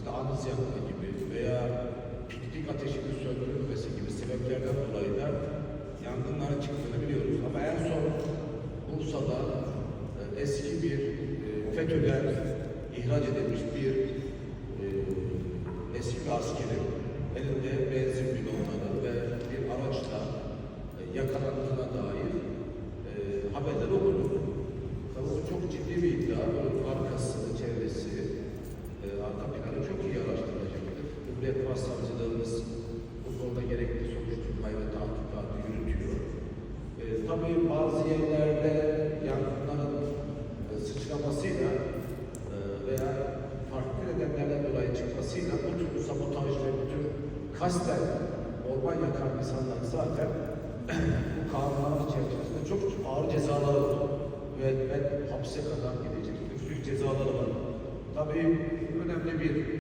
işte anız yakma gibi veya piknik ateşinin söndürülmesi gibi sebeplerden dolayı da yangınların çıktığını biliyoruz. Ama en son Bursa'da e, eski bir e, FETÖ'den ihraç edilmiş bir e, eski askerin elinde benzin bidonları ve bir araçla e, yakalandığına Başsavcılığımız bu konuda gerekli soruşturmayı ve tahkikatı yürütüyor. E, tabii bazı yerlerde yangınların e, sıçramasıyla e, veya farklı nedenlerden dolayı çıkmasıyla bu tür sabotaj ve bu tür kasten orman yakan insanlar zaten bu kanunlar çerçevesinde çok ağır cezaları var. Ve hapse kadar gidecek. Üstlük cezaları var. Tabii önemli bir